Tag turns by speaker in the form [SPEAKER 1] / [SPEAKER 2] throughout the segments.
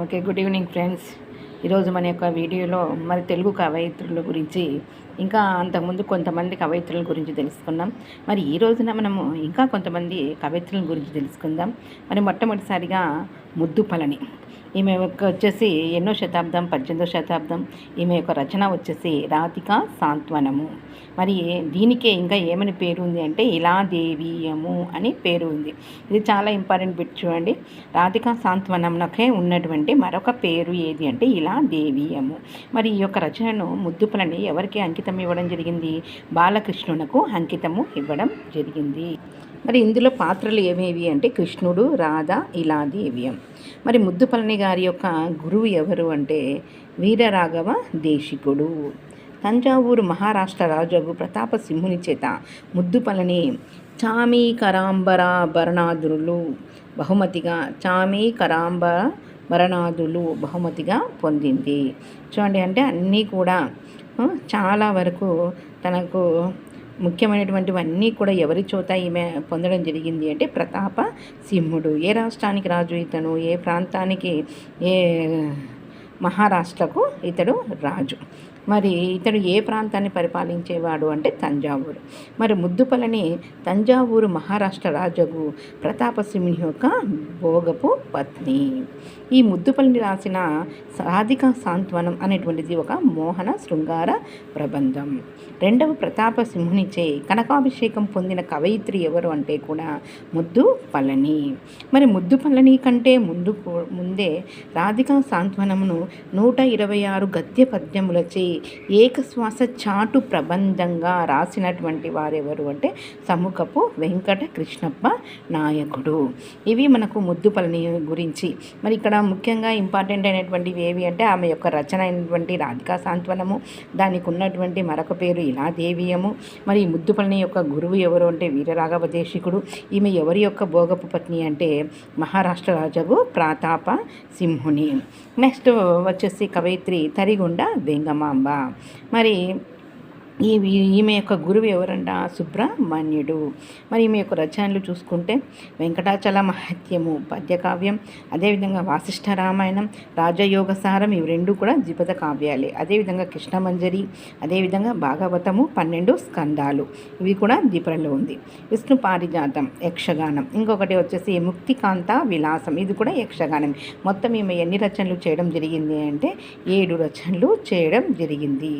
[SPEAKER 1] Okay good evening friends. ఈరోజు మన యొక్క వీడియోలో మరి తెలుగు కవయిత్రుల గురించి ఇంకా అంతకుముందు కొంతమంది కవయిత్రుల గురించి తెలుసుకున్నాం మరి ఈ రోజున మనము ఇంకా కొంతమంది కవయిత్రుల గురించి తెలుసుకుందాం. మరి మొట్టమొదటిసారిగా ముద్దుపలని ఈమె యొక్క వచ్చేసి ఎన్నో శతాబ్దం పద్దెనిమిదో శతాబ్దం. ఈమె యొక్క రచన వచ్చేసి రాధిక సాంత్వనము. మరి దీనికే ఇంకా ఏమని పేరు ఉంది అంటే ఇలా దేవీయము అని పేరు ఉంది. ఇది చాలా ఇంపార్టెంట్ బిట్ చూడండి. రాధిక సాంత్వనంకే ఉన్నటువంటి మరొక పేరు ఏది అంటే ఇలా దేవీయము మరి ఈ యొక్క రచనను ముద్దుపులని ఎవరికి అంకితం ఇవ్వడం జరిగింది. బాలకృష్ణునకు అంకితము ఇవ్వడం జరిగింది. మరి ఇందులో పాత్రలు ఏమేవి అంటే కృష్ణుడు రాధ ఇలాదేవ్యం మరి ముద్దుపళని గారి యొక్క గురువు ఎవరు అంటే వీరరాఘవ దేశికుడు. తంజావూరు మహారాష్ట్ర రాజు ప్రతాప సింహుని చేత ముద్దుపలని చామీ కరాంబర భరణాదులు బహుమతిగా చామీ కరాంబర భరణాదులు బహుమతిగా పొందింది. చూడండి అంటే అన్నీ కూడా చాలా వరకు తనకు ముఖ్యమైనటువంటివన్నీ కూడా ఎవరి చోత ఈమె పొందడం జరిగింది అంటే ప్రతాప సింహుడు. ఏ రాష్ట్రానికి రాజు ఇతను? ఏ ప్రాంతానికి? ఏ మహారాష్ట్రకు ఇతడు రాజు. మరి ఇతడు ఏ ప్రాంతాన్ని పరిపాలించేవాడు అంటే తంజావూరు. మరి ముద్దుపలని తంజావూరు మహారాష్ట్ర రాజగు ప్రతాపసింహుని యొక్క భోగపు పత్ని. ఈ ముద్దుపల్లిని రాసిన రాధిక సాంత్వనం అనేటువంటిది ఒక మోహన శృంగార ప్రబంధం. రెండవ ప్రతాపసింహునిచే కనకాభిషేకం పొందిన కవయిత్రి ఎవరు అంటే కూడా ముద్దు పళని మరి ముద్దు పళని కంటే ముందు ముందే రాధికా సాంత్వనమును నూట ఇరవై ఆరు గద్య పద్యములచే ఏకశ్వాస చాటు ప్రబంధంగా రాసినటువంటి వారెవరు అంటే సముఖపు వెంకట కృష్ణప్ప నాయకుడు. ఇవి మనకు ముద్దుపలని గురించి. మరి ఇక్కడ ముఖ్యంగా ఇంపార్టెంట్ అయినటువంటివి ఏవి అంటే ఆమె యొక్క రచన అయినటువంటి రాధికా సాంత్వనము దానికి ఉన్నటువంటి మరొక పేరు ఇలా దేవీయము మరి ఈ ముద్దుపల్ని యొక్క గురువు ఎవరు అంటే వీరరాఘవ దేశికుడు ఈమె ఎవరి యొక్క భోగపు పత్ని అంటే మహారాష్ట్ర రాజగు ప్రాతాప సింహుని. నెక్స్ట్ వచ్చేసి కవయిత్రి తరిగుండ వెంగమాంబ. మరి ఈ ఈమె యొక్క గురువు ఎవరంట? సుబ్రహ్మణ్యుడు. మరి ఈమె యొక్క రచనలు చూసుకుంటే వెంకటాచల మహత్యము పద్యకావ్యం అదేవిధంగా వాసిష్ఠ రామాయణం రాజయోగసారం ఇవి రెండు కూడా ద్విపద కావ్యాలే. అదేవిధంగా కృష్ణమంజరి అదేవిధంగా భాగవతము పన్నెండు స్కందాలు. ఇవి కూడా ద్విపదలో ఉంది. విష్ణు పారిజాతం యక్షగానం. ఇంకొకటి వచ్చేసి ముక్తికాంత విలాసం. ఇది కూడా యక్షగానం మొత్తం ఈమె ఎన్ని రచనలు చేయడం జరిగింది అంటే ఏడు రచనలు చేయడం జరిగింది.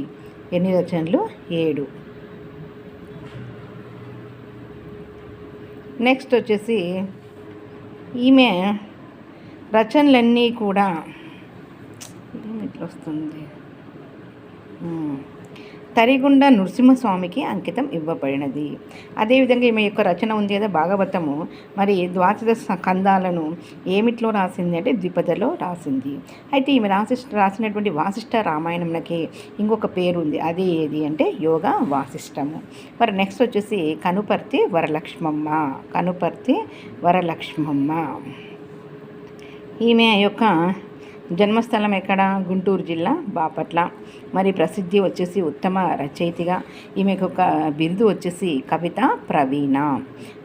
[SPEAKER 1] ఎన్ని రచనలు ఏడు. నెక్స్ట్ వచ్చేసి ఈమె రచనలన్నీ కూడా ఇట్లా వస్తుంది? Hmm. తరిగుండ నృసింహస్వామికి అంకితం ఇవ్వబడినది. అదేవిధంగా ఈమె యొక్క రచన ఉంది కదా భాగవతము. మరి ద్వాదశ కందాలను ఏమిట్లో రాసింది అంటే ద్విపదలో రాసింది. అయితే ఈమె రాసి రాసినటువంటి వాసిష్ఠ రామాయణంకి ఇంకొక పేరు ఉంది అది ఏది అంటే యోగ వాసిష్టము. మరి నెక్స్ట్ వచ్చేసి కనుపర్తి వరలక్ష్మమ్మ. కనుపర్తి వరలక్ష్మమ్మ. ఈమె యొక్క జన్మస్థలం ఎక్కడ? గుంటూరు జిల్లా బాపట్ల. మరి ప్రసిద్ధి వచ్చేసి ఉత్తమ రచయితగా ఈమెకు ఒక బిరుదు వచ్చేసి కవిత ప్రవీణ.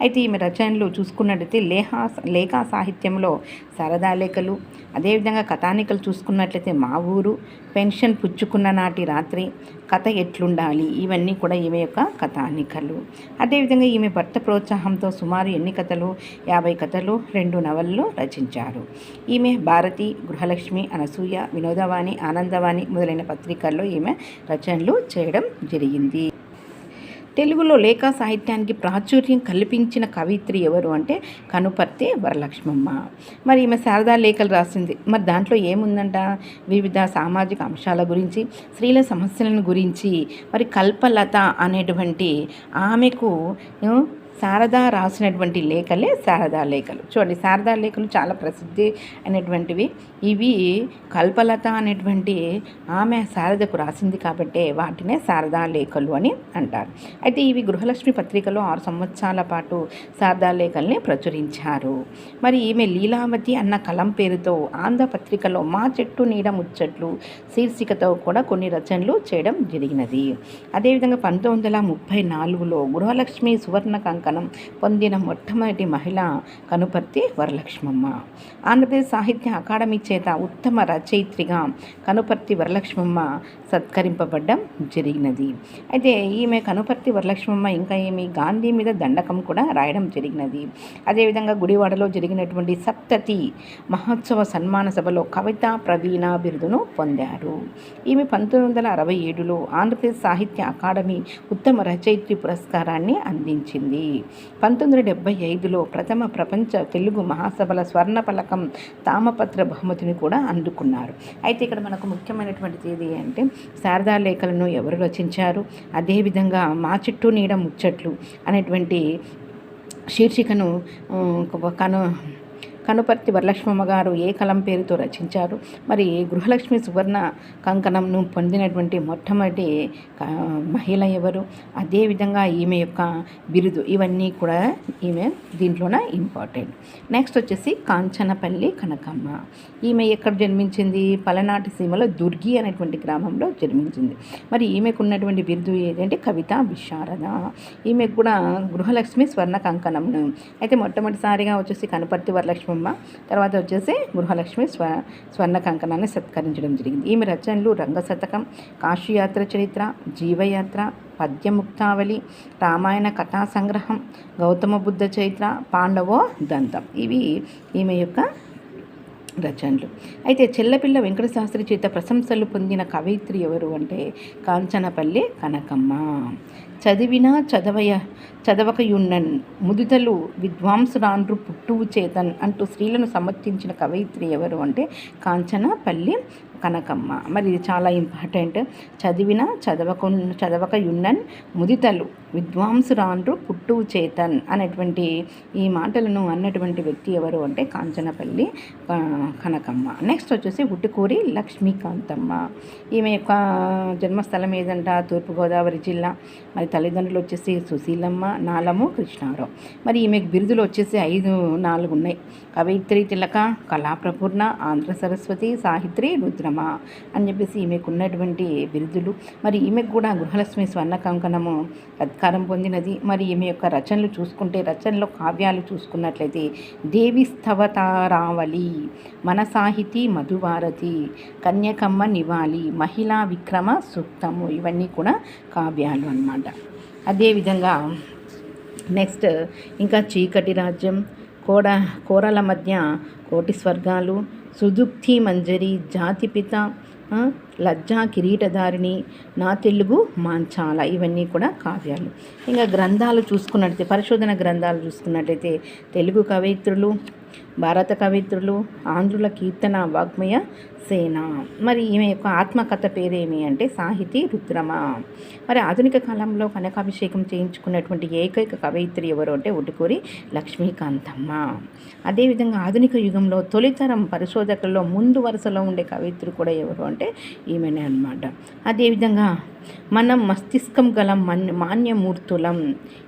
[SPEAKER 1] అయితే ఈమె రచనలు చూసుకున్నట్లయితే లేఖా లేఖా సాహిత్యంలో సరదా లేఖలు అదేవిధంగా కథానికలు చూసుకున్నట్లయితే మా ఊరు పెన్షన్ పుచ్చుకున్న నాటి రాత్రి కథ ఎట్లుండాలి? ఇవన్నీ కూడా ఈమె యొక్క కథానికలు. అదేవిధంగా ఈమె భర్త ప్రోత్సాహంతో సుమారు ఎన్ని కథలు? యాభై కథలు రెండు నవలలు రచించారు. ఈమె భారతి గృహలక్ష్మి అనసూయ వినోదవాణి ఆనందవాణి మొదలైన పత్రికల్లో ఈమె రచనలు చేయడం జరిగింది. తెలుగులో లేఖా సాహిత్యానికి ప్రాచుర్యం కల్పించిన కవిత్రి ఎవరు అంటే కనుపర్తి వరలక్ష్మమ్మ. మరి ఈమె శారదా లేఖలు రాసింది. మరి దాంట్లో ఏముందంట? వివిధ సామాజిక అంశాల గురించి స్త్రీల సమస్యలను గురించి మరి కల్పలత అనేటువంటి ఆమెకు శారద రాసినటువంటి లేఖలే శారదా లేఖలు. చూడండి శారదా లేఖలు చాలా ప్రసిద్ధి అయినటువంటివి. ఇవి కల్పలత అనేటువంటి ఆమె శారదకు రాసింది కాబట్టే వాటినే శారదా లేఖలు అని అంటారు. అయితే ఇవి గృహలక్ష్మి పత్రికలో ఆరు సంవత్సరాల పాటు శారదా లేఖల్ని ప్రచురించారు. మరి ఈమె లీలావతి అన్న కలం పేరుతో ఆంధ్ర పత్రికలో మా చెట్టు నీడ ముచ్చట్లు శీర్షికతో కూడా కొన్ని రచనలు చేయడం జరిగినది. అదేవిధంగా పంతొమ్మిది వందల ముప్పై నాలుగులో గృహలక్ష్మి సువర్ణ కంక కంకణం పొందిన మొట్టమొదటి మహిళ కనుపర్తి వరలక్ష్మమ్మ. ఆంధ్రప్రదేశ్ సాహిత్య అకాడమీ చేత ఉత్తమ రచయిత్రిగా కనుపర్తి వరలక్ష్మమ్మ సత్కరింపబడ్డం జరిగినది. అయితే ఈమె కనుపర్తి వరలక్ష్మమ్మ ఇంకా ఏమి గాంధీ మీద దండకం కూడా రాయడం జరిగినది. అదేవిధంగా గుడివాడలో జరిగినటువంటి సప్తతి మహోత్సవ సన్మాన సభలో కవిత ప్రవీణ బిరుదును పొందారు. ఈమె పంతొమ్మిది వందల అరవై ఏడులో ఆంధ్రప్రదేశ్ సాహిత్య అకాడమీ ఉత్తమ రచయిత్రి పురస్కారాన్ని అందించింది. పంతొమ్మిది వందల డెబ్బై ఐదులో ప్రథమ ప్రపంచ తెలుగు మహాసభల స్వర్ణ పలకం తామపత్ర బహుమతిని కూడా అందుకున్నారు. అయితే ఇక్కడ మనకు ముఖ్యమైనటువంటిది ఏది అంటే శారదా లేఖలను ఎవరు రచించారు? అదేవిధంగా మా చుట్టూ నీడ ముచ్చట్లు అనేటువంటి శీర్షికను కను కనుపర్తి వరలక్ష్మమ్మ గారు ఏ కలం పేరుతో రచించారు? మరి గృహలక్ష్మి సువర్ణ కంకణంను పొందినటువంటి మొట్టమొదటి మహిళ ఎవరు? అదేవిధంగా ఈమె యొక్క బిరుదు ఇవన్నీ కూడా ఈమె దీంట్లోన ఇంపార్టెంట్. నెక్స్ట్ వచ్చేసి కాంచనపల్లి కనకమ్మ. ఈమె ఎక్కడ జన్మించింది? పలనాటి సీమలో దుర్గి అనేటువంటి గ్రామంలో జన్మించింది. మరి ఈమెకు ఉన్నటువంటి బిరుదు ఏదంటే కవిత విశారద. ఈమెకు కూడా గృహలక్ష్మి స్వర్ణ కంకణంను అయితే మొట్టమొదటిసారిగా వచ్చేసి కనుపర్తి వరలక్ష్మి బొమ్మ తర్వాత వచ్చేసి గృహలక్ష్మి స్వ స్వర్ణ కంకణాన్ని సత్కరించడం జరిగింది. ఈమె రచనలు రంగశతకం కాశీయాత్ర చరిత్ర జీవయాత్ర పద్యముక్తావళి రామాయణ కథా సంగ్రహం గౌతమ బుద్ధ చరిత్ర పాండవో దంతం. ఇవి ఈమె యొక్క రచనలు. అయితే చెల్లపిల్ల వెంకట శాస్త్రి చేత ప్రశంసలు పొందిన కవయిత్రి ఎవరు అంటే కాంచనపల్లి కనకమ్మ. చదివినా చదవయ చదవకయుండన్ ముదుతలు విద్వాంసురాండ్రు పుట్టువు చేతన్ అంటూ స్త్రీలను సమర్థించిన కవయిత్రి ఎవరు అంటే కాంచనపల్లి కనకమ్మ. మరి ఇది చాలా ఇంపార్టెంట్. చదివిన చదవకు యున్నన్ ముదితలు. విద్వాంసురాండ్రు పుట్టు చేతన్ అనేటువంటి ఈ మాటలను అన్నటువంటి వ్యక్తి ఎవరు అంటే కాంచనపల్లి కనకమ్మ. నెక్స్ట్ వచ్చేసి ఉట్టుకూరి లక్ష్మీకాంతమ్మ. ఈమె యొక్క జన్మస్థలం ఏదంట? తూర్పుగోదావరి జిల్లా. మరి తల్లిదండ్రులు వచ్చేసి సుశీలమ్మ నాలము కృష్ణారావు. మరి ఈమెకు బిరుదులు వచ్చేసి ఐదు నాలుగు ఉన్నాయి కవయిత్రి తిలక కళాప్రపూర్ణ ఆంధ్ర సరస్వతి సాహిత్రి రుద్రమ అని చెప్పేసి ఈమెకు ఉన్నటువంటి బిరుదులు. మరి ఈమెకు కూడా గృహలక్ష్మి స్వర్ణ కంకణము సత్కారం పొందినది. మరి ఈమె యొక్క రచనలు చూసుకుంటే రచనలో కావ్యాలు చూసుకున్నట్లయితే దేవి స్థవతారావళి మన సాహితీ మధుభారతి కన్యకమ్మ నివాలి మహిళా విక్రమ సూక్తము ఇవన్నీ కూడా కావ్యాలు అన్నమాట. అదేవిధంగా నెక్స్ట్ ఇంకా చీకటి రాజ్యం కోడ కోరల మధ్య కోటి స్వర్గాలు సుదుక్తి మంజరి జాతిపిత లజ్జా కిరీటధారిణి నా తెలుగు మాంచాల ఇవన్నీ కూడా కావ్యాలు. ఇంకా గ్రంథాలు చూసుకున్నట్టయితే పరిశోధన గ్రంథాలు చూసుకున్నట్టయితే తెలుగు కవయిత్రులు భారత కవిత్రులు ఆంధ్రుల కీర్తన వాగ్మయ సేన. మరి ఈమె యొక్క ఆత్మకథ పేరేమి అంటే సాహితీ రుద్రమ. మరి ఆధునిక కాలంలో కనకాభిషేకం చేయించుకున్నటువంటి ఏకైక కవయిత్రి ఎవరు అంటే ఉటుకూరి లక్ష్మీకాంతమ్మ. అదేవిధంగా ఆధునిక యుగంలో తొలితరం పరిశోధకుల్లో ముందు వరుసలో ఉండే కవయిత్రి కూడా ఎవరు అంటే ఈమెనే అనమాట అదేవిధంగా మనం మస్తిష్కం గల మన్ మాన్యమూర్తులం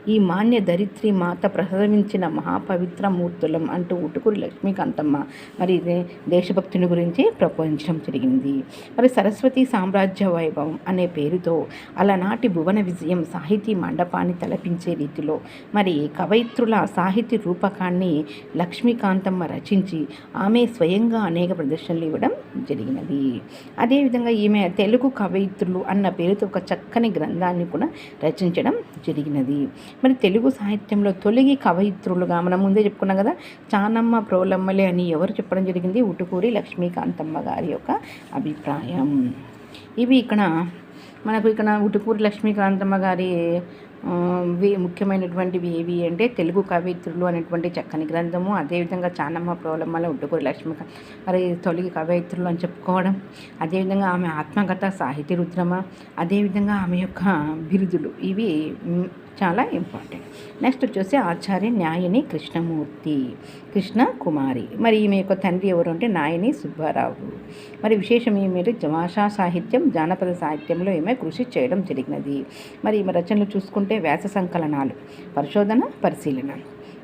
[SPEAKER 1] ఈ మాన్య దరిత్రి మాత ప్రసవించిన మహాపవిత్ర మూర్తులం అంటూ ఉటుకూరి లక్ష్మీకాంతమ్మ. మరి ఇదే దేశభక్తుని గురించి ప్రపంచం జరిగింది. మరి సరస్వతి సామ్రాజ్య వైభవం అనే పేరుతో అలనాటి భువన విజయం సాహితీ మండపాన్ని తలపించే రీతిలో మరి కవయిత్రుల సాహితీ రూపకాన్ని లక్ష్మీకాంతమ్మ రచించి ఆమె స్వయంగా అనేక ప్రదర్శనలు ఇవ్వడం జరిగినది. అదేవిధంగా ఈమె తెలుగు కవయిత్రులు అన్న పేరుతో ఒక చక్కని గ్రంథాన్ని కూడా రచించడం జరిగినది. మరి తెలుగు సాహిత్యంలో తొలిగి కవయిత్రులుగా మనం ముందే చెప్పుకున్నాం కదా చానమ్మ ప్రోలమ్మలే అని ఎవరు చెప్పడం జరిగింది? ఉటుకూరి లక్ష్మీకాంతమ్మ గారి యొక్క అభిప్రాయం. ఇవి ఇక్కడ మనకు ఇక్కడ ఉటుకూరి లక్ష్మీకాంతమ్మ గారి ముఖ్యమైనటువంటివి ఏవి అంటే తెలుగు కవిత్రులు అనేటువంటి చక్కని గ్రంథము అదేవిధంగా చానమ్మ ప్రోలమ్మల ఉట్టుకూరి లక్ష్మీక మరి తొలి కవయిత్రులు అని చెప్పుకోవడం అదేవిధంగా ఆమె ఆత్మకథ సాహితీ రుద్రమ అదేవిధంగా ఆమె యొక్క బిరుదులు ఇవి చాలా ఇంపార్టెంట్ నెక్స్ట్ వచ్చేసి ఆచార్య న్యాయని కృష్ణమూర్తి కృష్ణ కుమారి మరి ఈమె యొక్క తండ్రి ఎవరు అంటే నాయని సుబ్బారావు. మరి విశేషం ఏమిటి భాషా సాహిత్యం జానపద సాహిత్యంలో ఈమె కృషి చేయడం జరిగినది. మరి ఈమె రచనలు చూసుకుంటే వ్యాస సంకలనాలు పరిశోధన పరిశీలన.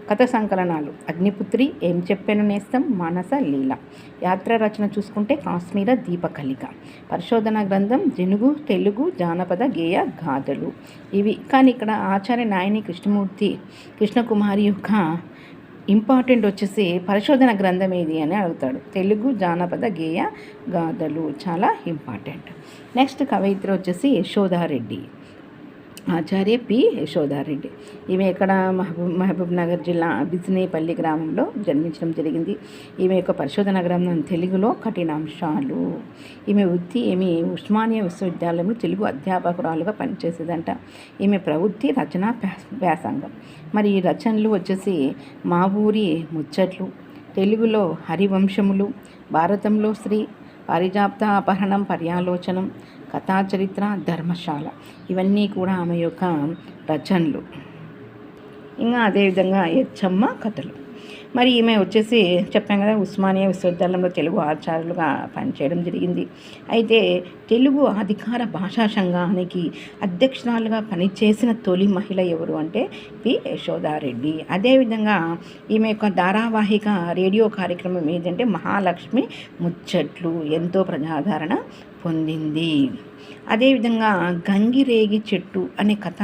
[SPEAKER 1] కథ సంకలనాలు. అగ్నిపుత్రి ఏం చెప్పాను నేస్తం? మానస లీల. యాత్ర రచన చూసుకుంటే కాశ్మీర దీపకలిక పరిశోధన గ్రంథం జనుగు తెలుగు జానపద గేయ గాథలు. ఇవి కానీ ఇక్కడ ఆచార్య నాయని కృష్ణమూర్తి కృష్ణకుమారి యొక్క ఇంపార్టెంట్ వచ్చేసి పరిశోధన గ్రంథం ఏది అని అడుగుతాడు. తెలుగు జానపద గేయ గాథలు చాలా ఇంపార్టెంట్. నెక్స్ట్ కవయిత్రి వచ్చేసి యశోదారెడ్డి. ఆచార్య పి. యశోదారెడ్డి. ఈమె ఇక్కడ మహబూబ్ మహబూబ్ నగర్ జిల్లా బిజినేపల్లి గ్రామంలో జన్మించడం జరిగింది. ఈమె యొక్క పరిశోధన గ్రంథం తెలుగులో కఠినాంశాలు. ఈమె వృత్తి ఈమె ఉస్మానియా విశ్వవిద్యాలయంలో తెలుగు అధ్యాపకురాలుగా పనిచేసేదంట. ఈమె ప్రవృత్తి రచన వ్యాసంగం. మరి ఈ రచనలు వచ్చేసి మా ఊరి ముచ్చట్లు తెలుగులో హరివంశములు భారతంలో శ్రీ పారిజాప్త అపహరణం పర్యాలోచనం కథాచరిత్ర ధర్మశాల. ఇవన్నీ కూడా ఆమె యొక్క రచనలు. ఇంకా అదేవిధంగా ఎచ్చమ్మ కథలు. మరి ఈమె వచ్చేసి చెప్పాం కదా ఉస్మానియా విశ్వవిద్యాలయంలో తెలుగు ఆచార్యులుగా పనిచేయడం జరిగింది. అయితే తెలుగు అధికార భాషా సంఘానికి అధ్యక్షురాలుగా పనిచేసిన తొలి మహిళ ఎవరు అంటే పి యశోదారెడ్డి. అదేవిధంగా ఈమె యొక్క ధారావాహిక రేడియో కార్యక్రమం ఏంటంటే మహాలక్ష్మి ముచ్చట్లు ఎంతో ప్రజాదరణ పొందింది. అదేవిధంగా గంగిరేగి చెట్టు అనే కథ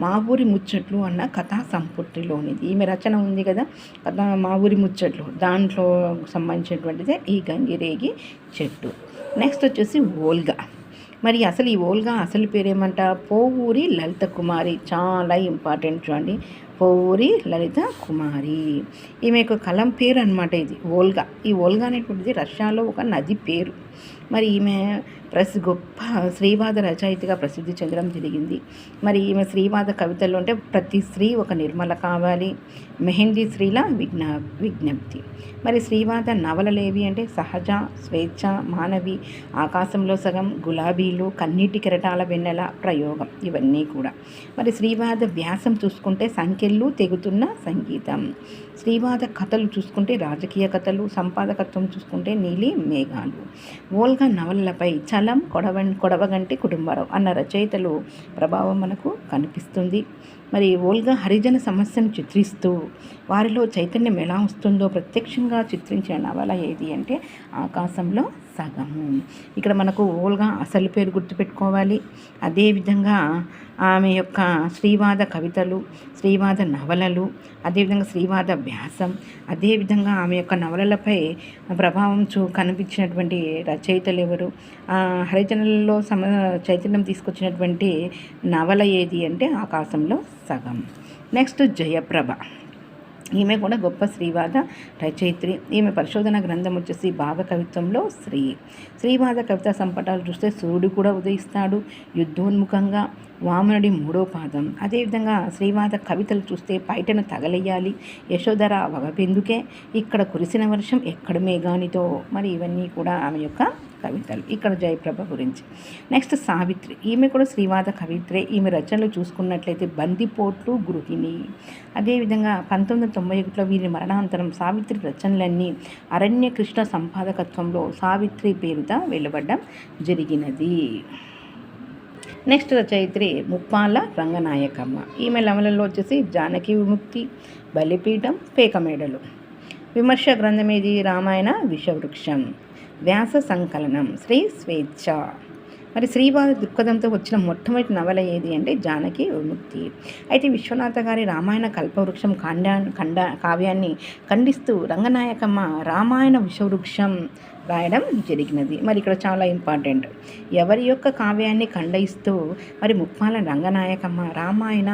[SPEAKER 1] మా ఊరి ముచ్చట్లు అన్న కథా సంపుటిలోనిది ఈమె రచన ఉంది కదా కథ మా ఊరి ముచ్చట్లు. దాంట్లో సంబంధించినటువంటిదే ఈ గంగిరేగి చెట్టు. నెక్స్ట్ వచ్చేసి ఓల్గా. మరి అసలు ఈ ఓల్గా అసలు పేరేమంట? పోవూరి లలిత కుమారి. చాలా ఇంపార్టెంట్ చూడండి. పోవూరి లలిత కుమారి. ఈమె యొక్క కలం పేరు అనమాట ఇది ఓల్గా. ఈ ఓల్గా అనేటువంటిది రష్యాలో ఒక నది పేరు. మరి ఈమె ప్రసి గొప్ప శ్రీవాద రచయితగా ప్రసిద్ధి చెందడం జరిగింది. మరి ఈమె శ్రీవాద కవితల్లో అంటే ప్రతి స్త్రీ ఒక నిర్మల కావాలి మెహందీ స్త్రీల విజ్ఞ విజ్ఞప్తి. మరి శ్రీవాద నవలలేవి అంటే సహజ స్వేచ్ఛ మానవి ఆకాశంలో సగం గులాబీలు కన్నీటి కెరటాల వెన్నెల ప్రయోగం ఇవన్నీ కూడా. మరి శ్రీవాద వ్యాసం చూసుకుంటే సంఖ్యలు తెగుతున్న సంగీతం. శ్రీవాద కథలు చూసుకుంటే రాజకీయ కథలు సంపాదకత్వం చూసుకుంటే నీలి మేఘాలు. ఓల్గా నవలలపై చలం కొడవ కొడవగంటి కుటుంబరావు అన్న రచయితలు ప్రభావం మనకు కనిపిస్తుంది. మరి ఓల్గా హరిజన సమస్యను చిత్రిస్తూ వారిలో చైతన్యం ఎలా వస్తుందో ప్రత్యక్షంగా చిత్రించిన నవల ఏది అంటే ఆకాశంలో సగము ఇక్కడ మనకు ఓల్గా అసలు పేరు గుర్తుపెట్టుకోవాలి. అదేవిధంగా ఆమె యొక్క శ్రీవాద కవితలు శ్రీవాద నవలలు అదేవిధంగా శ్రీవాద వ్యాసం అదేవిధంగా ఆమె యొక్క నవలలపై ప్రభావం చూ కనిపించినటువంటి రచయితలు ఎవరు? హరిజనులలో సమ చైతన్యం తీసుకొచ్చినటువంటి నవల ఏది అంటే ఆకాశంలో సగం. నెక్స్ట్ జయప్రభ. ఈమె కూడా గొప్ప శ్రీవాద రచయిత్రి. ఈమె పరిశోధన గ్రంథం వచ్చేసి భావ కవిత్వంలో శ్రీ. శ్రీవాద కవితా సంపటాలు చూస్తే సూర్యుడు కూడా ఉదయిస్తాడు. యుద్ధోన్ముఖంగా వామనుడి మూడో పాదం. అదేవిధంగా శ్రీవాద కవితలు చూస్తే పైటను తగలెయ్యాలి. యశోధర వగపెందుకే ఇక్కడ కురిసిన వర్షం ఎక్కడ మేఘానితో? మరి ఇవన్నీ కూడా ఆమె యొక్క కవితలు. ఇక్కడ జయప్రభ గురించి. నెక్స్ట్ సావిత్రి. ఈమె కూడా శ్రీవాద కవిత్రే. ఈమె రచనలు చూసుకున్నట్లయితే బందిపోట్లు గృహిణి అదేవిధంగా పంతొమ్మిది వందల తొంభై ఒకటిలో వీరి మరణాంతరం సావిత్రి రచనలన్నీ అరణ్య కృష్ణ సంపాదకత్వంలో సావిత్రి పేరుత వెలువడడం జరిగినది. నెక్స్ట్ రచయిత్రి ముప్పాల రంగనాయకమ్మ. ఈమె లవలలో వచ్చేసి జానకి విముక్తి బలిపీఠం పేకమేడలు. విమర్శ గ్రంథం ఏది రామాయణ విషవృక్షం. వ్యాస సంకలనం. శ్రీ స్వేచ్ఛ. మరి శ్రీవాద దృక్పథంతో వచ్చిన మొట్టమొదటి నవల ఏది అంటే జానకి విముక్తి. అయితే విశ్వనాథ గారి రామాయణ కల్పవృక్షం ఖండా ఖండ కావ్యాన్ని ఖండిస్తూ రంగనాయకమ్మ రామాయణ విషవృక్షం రాయడం జరిగినది. మరి ఇక్కడ చాలా ఇంపార్టెంట్. ఎవరి యొక్క కావ్యాన్ని ఖండయిస్తూ మరి ముప్పాల రంగనాయకమ్మ రామాయణ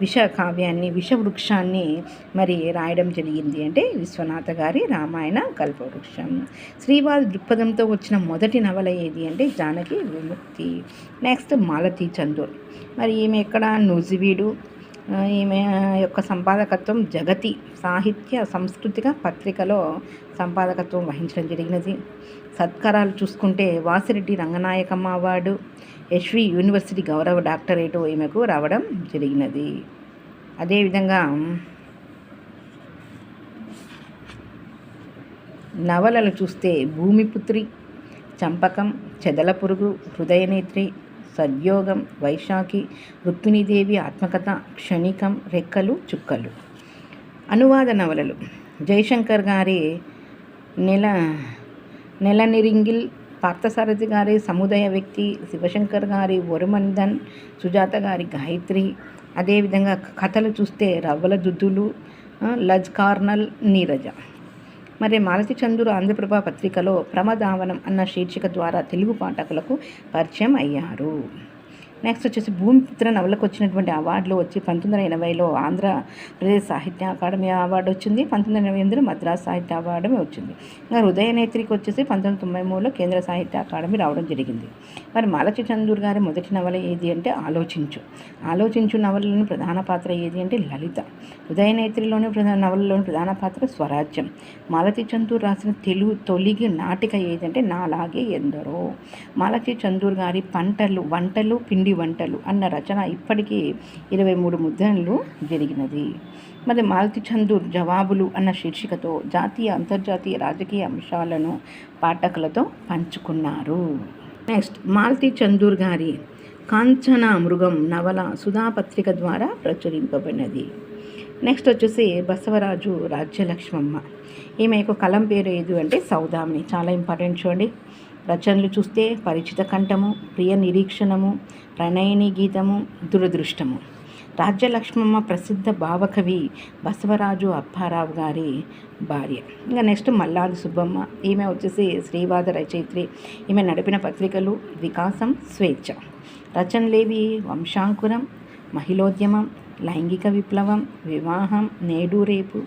[SPEAKER 1] విష కావ్యాన్ని విషవృక్షాన్ని మరి రాయడం జరిగింది. అంటే విశ్వనాథ గారి రామాయణ కల్పవృక్షం. శ్రీవాద దృక్పథంతో వచ్చిన మొదటి నవల ఏది అంటే జానకి విముక్తి. నెక్స్ట్ మాలతీ చందూర్ మరి ఈమె ఎక్కడ? నూజివీడు. ఈమె యొక్క సంపాదకత్వం జగతి సాహిత్య సాంస్కృతిక పత్రికలో సంపాదకత్వం వహించడం జరిగినది. సత్కారాలు చూసుకుంటే Vasireddy Ranganayakamma award SV university గౌరవ డాక్టరేటు ఈమెకు రావడం జరిగినది. అదేవిధంగా నవలలు చూస్తే భూమిపుత్రి చంపకం చెదల పురుగు హృదయనేత్రి సద్యోగం వైశాఖి రుక్మిణీదేవి ఆత్మకథ క్షణికం రెక్కలు చుక్కలు. అనువాద నవలలు. జయశంకర్ గారి నెల నెలనిరింగిల్ పార్థసారథి గారి సముదయ వ్యక్తి శివశంకర్ గారి వరుమందన్ సుజాత గారి గాయత్రి. అదేవిధంగా కథలు చూస్తే రవ్వల దుద్దులు లజ్ కార్నల్ నీరజ. మరి మాలతి చంద్రుడు ఆంధ్రప్రభ పత్రికలో ప్రమదావనం అన్న శీర్షిక ద్వారా తెలుగు పాఠకులకు పరిచయం అయ్యారు. నెక్స్ట్ వచ్చేసి భూమిపుత్ర నవలకు వచ్చినటువంటి అవార్డులు వచ్చి పంతొమ్మిది వందల ఎనభైలో ఆంధ్రప్రదేశ్ సాహిత్య అకాడమీ అవార్డు వచ్చింది. పంతొమ్మిది వందల ఎనభై ఎనిమిదిలో మద్రాస్ సాహిత్య అవార్డు వచ్చింది. ఇంకా హృదయ నేత్రికి వచ్చేసి పంతొమ్మిది తొంభై మూడులో కేంద్ర సాహిత్య అకాడమీ రావడం జరిగింది. మరి మాలచి చందూర్ గారి మొదటి నవల ఏది అంటే ఆలోచించు. ఆలోచించు నవలలోని ప్రధాన పాత్ర ఏది అంటే లలిత. హృదయ నేత్రిలోని ప్రధాన నవలలోని ప్రధాన పాత్ర స్వరాజ్యం. మాలతి చందూర్ రాసిన తెలుగు తొలిగి నాటిక ఏదంటే నాలాగే ఎందరో. మాలతి చందూర్ గారి పంటలు వంటలు పిండి వంటలు అన్న రచన ఇప్పటికీ ఇరవై మూడు ముద్రణలు జరిగినది. మరి మాలతి చందూర్ జవాబులు అన్న శీర్షికతో జాతీయ అంతర్జాతీయ రాజకీయ అంశాలను పాఠకులతో పంచుకున్నారు. నెక్స్ట్ మాలతి చందూర్ గారి కాంచన మృగం నవల సుధాపత్రిక ద్వారా ప్రచురింపబడినది. నెక్స్ట్ వచ్చేసి బసవరాజు రాజ్యలక్ష్మమ్మ. ఈమె యొక్క కలం పేరు ఏది అంటే సౌదామిని. చాలా ఇంపార్టెంట్ చూడండి. రచనలు చూస్తే పరిచిత కంఠము ప్రియ నిరీక్షణము ప్రణయిని గీతము దురదృష్టము. రాజ్యలక్ష్మమ్మ ప్రసిద్ధ భావకవి బసవరాజు అప్పారావు గారి భార్య. ఇంకా నెక్స్ట్ మల్లాది సుబ్బమ్మ. ఈమె వచ్చేసి శ్రీవాద రచయిత్రి. ఈమె నడిపిన పత్రికలు వికాసం స్వేచ్ఛ. రచనలేవి వంశాంకురం మహిళోద్యమం లైంగిక విప్లవం వివాహం నేడు రేపు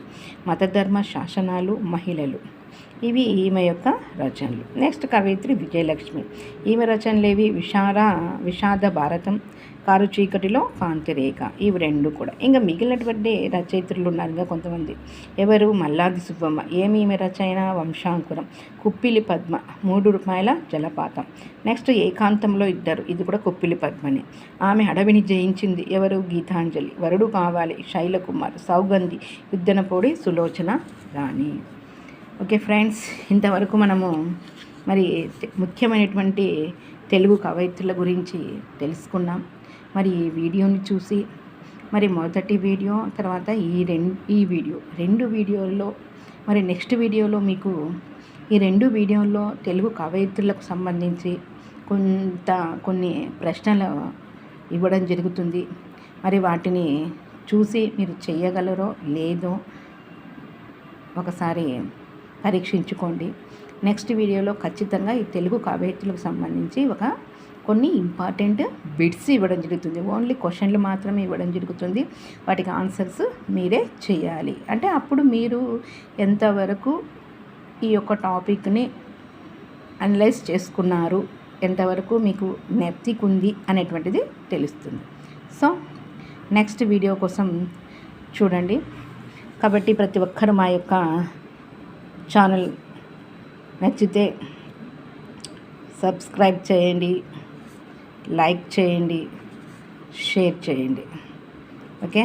[SPEAKER 1] మతధర్మ శాసనాలు మహిళలు. ఇవి ఈమె యొక్క రచనలు. నెక్స్ట్ కవయిత్రి విజయలక్ష్మి. ఈమె రచనలేవి విషాద విషాద భారతం కారు చీకటిలో కాంతిరేఖ ఇవి రెండు కూడా. ఇంకా మిగిలినటువంటి రచయిత్రులు ఉన్నారు ఇంకా కొంతమంది. ఎవరు? మల్లాది సుబ్బమ్మ. ఏమి ఈమె రచయిన వంశాంకురం. కుప్పిలి పద్మ. మూడు రూపాయల జలపాతం. నెక్స్ట్ ఏకాంతంలో ఇద్దరు. ఇది కూడా కుప్పిలి పద్మని. ఆమె అడవిని జయించింది. ఎవరు? గీతాంజలి. వరుడు కావాలి. శైలకుమార్. సౌగంధి. యుద్ధనపోడి సులోచన రాణి. ఓకే ఫ్రెండ్స్ ఇంతవరకు మనము మరి ముఖ్యమైనటువంటి తెలుగు కవయిత్రుల గురించి తెలుసుకున్నాం. మరి ఈ వీడియోని చూసి మరి మొదటి వీడియో తర్వాత ఈ రెండు ఈ వీడియో రెండు వీడియోల్లో మరి నెక్స్ట్ వీడియోలో మీకు ఈ రెండు వీడియోల్లో తెలుగు కవయిత్రులకు సంబంధించి కొంత కొన్ని ప్రశ్నలు ఇవ్వడం జరుగుతుంది. మరి వాటిని చూసి మీరు చేయగలరో లేదో ఒకసారి పరీక్షించుకోండి. నెక్స్ట్ వీడియోలో ఖచ్చితంగా ఈ తెలుగు కవయిత్రులకు సంబంధించి ఒక కొన్ని ఇంపార్టెంట్ బిట్స్ ఇవ్వడం జరుగుతుంది. ఓన్లీ క్వశ్చన్లు మాత్రమే ఇవ్వడం జరుగుతుంది. వాటికి ఆన్సర్స్ మీరే చేయాలి. అంటే అప్పుడు మీరు ఎంతవరకు ఈ యొక్క టాపిక్ని అనలైజ్ చేసుకున్నారు ఎంతవరకు మీకు నెప్తిక్ ఉంది అనేటువంటిది తెలుస్తుంది. సో నెక్స్ట్ వీడియో కోసం చూడండి. కాబట్టి ప్రతి ఒక్కరు మా యొక్క ఛానల్ నచ్చితే సబ్స్క్రైబ్ చేయండి లైక్ చేయండి షేర్ చేయండి. ఓకే?